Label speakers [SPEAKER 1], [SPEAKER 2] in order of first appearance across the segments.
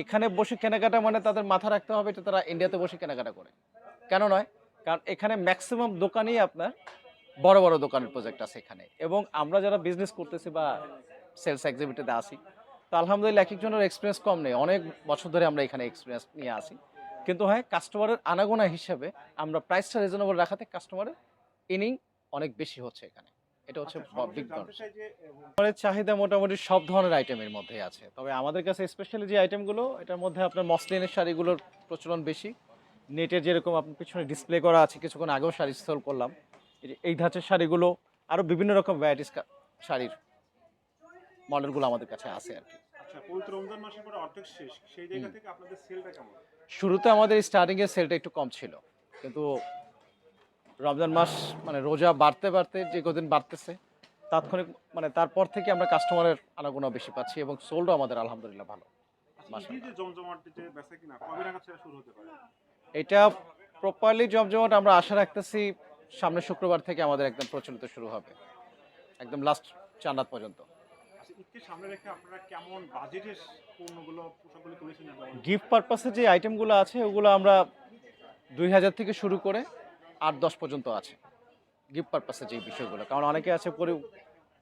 [SPEAKER 1] এখানে বসে কেনাকাটা মানে তাদের মাথা রাখতে হবে এটা তারা ইন্ডিয়াতে বসে কেনাকাটা করে। কেন নয়? কারণ এখানে ম্যাক্সিমাম দোকানেই আপনার বড় বড় দোকানের প্রজেক্ট আছে এখানে। এবং আমরা যারা বিজনেস করতেছি বা সেলস এক্সিবিটিতে আসি তো আলহামদুলিল্লাহ এক একজনের এক্সপিরিয়েন্স কম নেই। অনেক বছর ধরে আমরা এখানে এক্সপিরিয়েন্স নিয়ে আসি কিন্তু হ্যাঁ কাস্টমারের আনাগোনা হিসেবে আমরা প্রাইসটা রিজনেবল রাখাতে কাস্টমারের ইনিং অনেক বেশি হচ্ছে এখানে। এটা হচ্ছে
[SPEAKER 2] আচ্ছা,
[SPEAKER 1] বিগ আমাদের চাহিদা মোটামুটি সব ধরনের আইটেমের মধ্যে আছে। তবে আমাদের কাছে স্পেশালি যে আইটেমগুলো এটার মধ্যে আপনার মসলিনের শাড়িগুলোর প্রচলন বেশি। নেটের যেরকম আপনার পিছনে ডিসপ্লে করা আছে কিছুক্ষণ আগেও শাড়ি সেল করলাম। এই ধাঁচের শাড়িগুলো আরও বিভিন্ন রকম ভ্যারাইটিস শাড়ির মডেলগুলো আমাদের কাছে আছে আর কি।
[SPEAKER 2] আচ্ছা
[SPEAKER 1] শুরুতে আমাদের স্টার্টিং এর সেলটা একটু কম ছিল। কিন্তু রমজান মাস মানে রোজা বাড়তে বাড়তে যে কদিন বাড়তেছে তাৎক্ষণিক মানে তারপর থেকে আমরা কাস্টমারের আনাগোনা বেশি পাচ্ছি এবং সোল্ডও আমাদের আলহামদুলিল্লাহ ভালো।
[SPEAKER 2] আচ্ছা,
[SPEAKER 1] এটা প্রপারলি জমজমাট আমরা আশা রাখতেছি সামনের শুক্রবার থেকে আমাদের একদম প্রচলিত শুরু হবে একদম লাস্ট চান্দাত পর্যন্ত।
[SPEAKER 2] আচ্ছা সামনে
[SPEAKER 1] গিফট পারপাসে যে আইটেমগুলো আছে ওগুলো আমরা দুই হাজার থেকে শুরু করে আট দশ পর্যন্ত আছে। গিফট পারপাসে যে বিষয়গুলো। কারণ অনেকে আছে পরি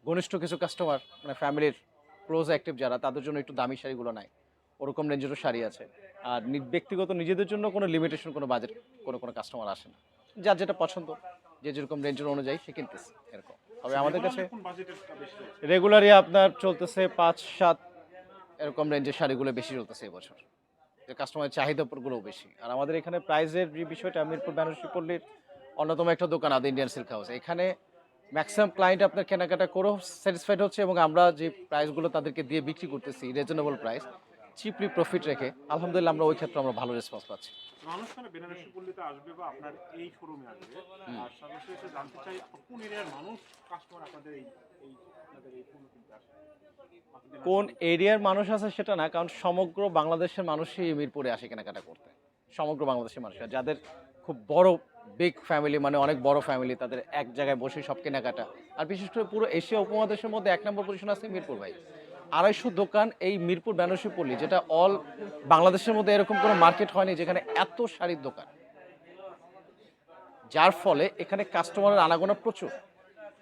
[SPEAKER 1] ঘনিষ্ঠ কিছু কাস্টমার মানে ফ্যামিলির ক্লোজ অ্যাক্টিভ যারা তাদের জন্য একটু দামি শাড়িগুলো নাই। ওরকম রেঞ্জেরও শাড়ি আছে। আর ব্যক্তিগত নিজেদের জন্য কোনো লিমিটেশন কোনো বাজেট কোনো কোনো কাস্টমার আসে না। যার যেটা পছন্দ যে যেরকম রেঞ্জের অনুযায়ী সে কিনতেছে এরকম। তবে আমাদের কাছে? রেগুলারই আপনার চলতেছে পাঁচ সাত এরকম রেঞ্জের শাড়িগুলো বেশি চলতেছে এবছর যে কাস্টমারের চাহিদাগুলো বেশি। আর আমাদের এখানে প্রাইজের যে বিষয়টা, মিরপুর বেনারসি পল্লীর অন্যতম একটা দোকান, আদি ইন্ডিয়ান সিল্ক হাউস এখানে ম্যাক্সিমাম ক্লায়েন্ট আপনার কেনাকাটা করেও স্যাটিসফাইড হচ্ছে এবং আমরা যে প্রাইসগুলো তাদেরকে দিয়ে বিক্রি করতেছি রিজনেবল প্রাইস চিপলি প্রফিট রেখে আলহামদুলিল্লাহ আমরা ওই ক্ষেত্রে আমরা ভালো রেসপন্স পাচ্ছি।
[SPEAKER 2] মানুষ মানে বেনারসি পল্লীতে আসবে বা আপনার এই শোরুমে আসবে। আর সর্বশেষে জানতে চাই কোন এরিয়ার মানুষ কাস্টমার আপনাদের এই এই আপনাদের এই পণ্য কিনতে আসে
[SPEAKER 1] কোন এরিয়ার মানুষ আছে সেটা না কারণ সমগ্র বাংলাদেশের মানুষই মিরপুরে আসে কেনাকাটা করতে। সমগ্র বাংলাদেশের মানুষ। যাদের খুব বড় বিগ ফ্যামিলি মানে অনেক বড় ফ্যামিলি তাদের এক জায়গায় বসে সব কেনাকাটা। আর বিশেষ করে পুরো এশিয়া উপমহাদেশের মধ্যে এক নম্বর পজিশন আছে মিরপুর ভাই। আড়াইশো দোকান এই মিরপুর বেনারসি পল্লী, যেটা অল বাংলাদেশের মধ্যে এরকম কোনো মার্কেট হয়নি, যেখানে এত শাড়ির দোকান। যার ফলে এখানে কাস্টমারের আনাগোনা প্রচুর।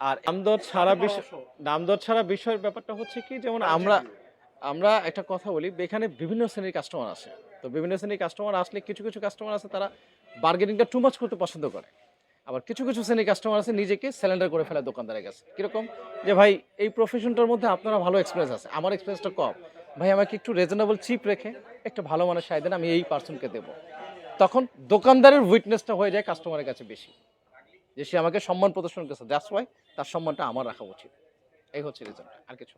[SPEAKER 1] আর দামদর ছাড়া বিষয় দামদর ছাড়া বিষয়ের ব্যাপারটা হচ্ছে কি, যেমন আমরা আমরা একটা কথা বলি, এখানে বিভিন্ন শ্রেণির কাস্টমার আসে তো বিভিন্ন শ্রেণির কাস্টমার আসলে কিছু কিছু কাস্টমার আছে, তারা বার্গেনিংটা টু মাচ করতে পছন্দ করে। আবার কিছু কিছু শ্রেণির কাস্টমার আছে, নিজেকে সিলিন্ডার করে ফেলে দোকানদারের কাছে। কীরকম? যে ভাই, এই প্রফেশনটার মধ্যে আপনারা ভালো এক্সপিরিয়েন্স আছে। আমার এক্সপিরিয়েন্সটা কম। ভাই, আমাকে একটু রিজনেবল চিপ রেখে একটা ভালো মানের শাড়ি দেন, আমি এই পার্সনকে দেবো। তখন দোকানদারের উইটনেসটা হয়ে যায় কাস্টমারের কাছে বেশি। যে সে আমাকে সম্মান প্রদর্শন করছে দ্যাটস ওয়াই তার সম্মানটা আমার রাখা উচিত। এই হচ্ছে রিজনটা আর কিছু।